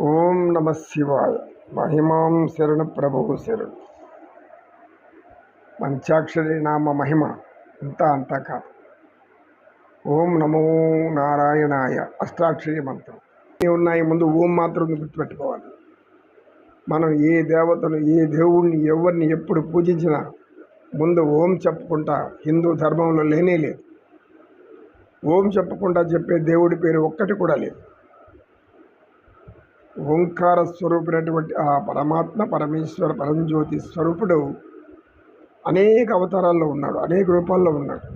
ఓం నమ శివాయ. మహిమాం శరణ ప్రభువు శరణు. పంచాక్షరి నామ మహిమ ఇంత అంతా కాదు. ఓం నమో నారాయణాయ అష్టాక్షరి మంత్రం. ఇవి ఉన్నాయి ముందు ఓం మాత్రం గుర్తుపెట్టుకోవాలి. మనం ఏ దేవతను ఏ దేవుణ్ణి ఎవరిని ఎప్పుడు పూజించినా ముందు ఓం చెప్పుకుంటా హిందూ ధర్మంలో లేనే లేదు. ఓం చెప్పకుండా చెప్పే దేవుడి పేరు ఒక్కటి కూడా లేదు. ఓంకార స్వరూపుడైనటువంటి ఆ పరమాత్మ పరమేశ్వర పరంజ్యోతి స్వరూపుడు అనేక అవతారాల్లో ఉన్నాడు అనేక రూపాల్లో ఉన్నాడు.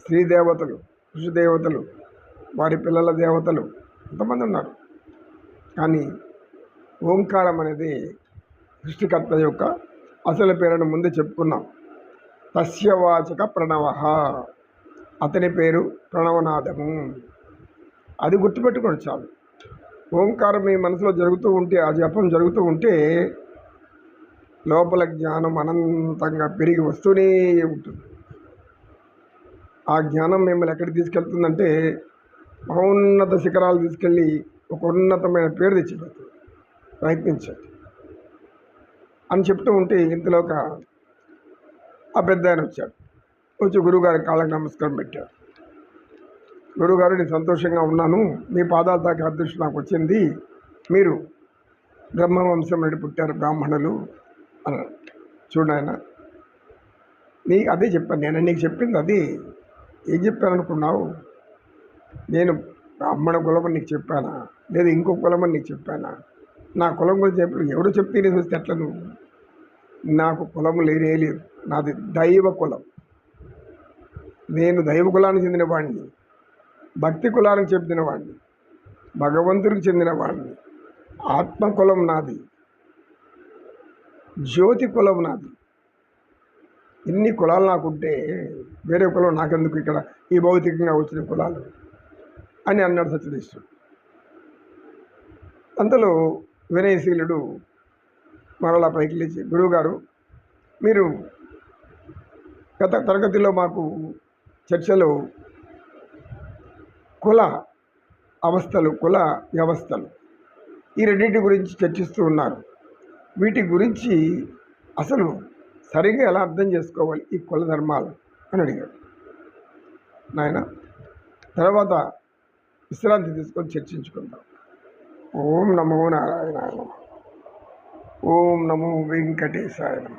స్త్రీ దేవతలు ఋషి దేవతలు వారి పిల్లల దేవతలు ఎంతమంది ఉన్నారు? కానీ ఓంకారం అనేది సృష్టికర్త యొక్క అసలు పేరును ముందే చెప్పుకున్నాం. తస్యవాచక ప్రణవ. అతని పేరు ప్రణవనాథము అది గుర్తుపెట్టుకోండి చాలు. ఓంకారం మీ మనసులో జరుగుతూ ఉంటే ఆ జపం జరుగుతూ ఉంటే లోపల జ్ఞానం అనంతంగా పెరిగి వస్తూనే ఉంటుంది. ఆ జ్ఞానం మిమ్మల్ని ఎక్కడికి తీసుకెళ్తుందంటే మహోన్నత శిఖరాలు తీసుకెళ్ళి ఒక ఉన్నతమైన పేరు తెచ్చిపెడుతుంది ప్రయత్నించండి. అని చెప్తూ ఉంటే ఇంతలోక ఆ పెద్ద ఆయన వచ్చాడు. వచ్చి గురువుగారి కాళ్ళకి నమస్కారం పెట్టాడు. గురువుగారు నేను సంతోషంగా ఉన్నాను. మీ పాదాల దాకా అదృష్టం నాకు వచ్చింది. మీరు బ్రహ్మవంశం నుండి పుట్టారు బ్రాహ్మణులు అన్నాడు చూడాయన ఆయన నీ అదే చెప్పాను నేను. నీకు చెప్పింది అది. ఏం చెప్పాననుకున్నావు? నేను బ్రాహ్మణ కులం నీకు చెప్పానా? లేదా ఇంకో కులం నీకు చెప్పానా? నా కులం గురించి చెప్పి. ఎవరు చెప్తే నేను చూస్తే ఎట్లా నువ్వు? నాకు కులం లేనే లేదు. నాది దైవ కులం. నేను దైవ కులానికి చెందిన వాడిని. భక్తి కులానికి చెందిన వాడిని భగవంతుడికి చెందిన వాడిని ఆత్మ కులం నాది జ్యోతి కులం నాది. ఇన్ని కులాలు నాకుంటే వేరే కులం నాకెందుకు ఇక్కడ ఈ భౌతికంగా వచ్చిన కులాలు అని అన్నాడు సత్యదేశుడు అంతలో వినయశీలుడు మరలా పైకి లేచి గురువుగారు మీరు గత తరగతిలో మాకు చర్చలో కుల అవస్థలు కుల వ్యవస్థలు ఈ రెండింటి గురించి చర్చిస్తూ ఉన్నారు. వీటి గురించి అసలు సరిగా ఎలా అర్థం చేసుకోవాలి ఈ కుల ధర్మాలు అని అడిగాడు. నాయన తర్వాత విశ్రాంతి తీసుకొని చర్చించుకుందాం. ఓం నమో నారాయణ ఓం నమో వెంకటేశాయ నమ.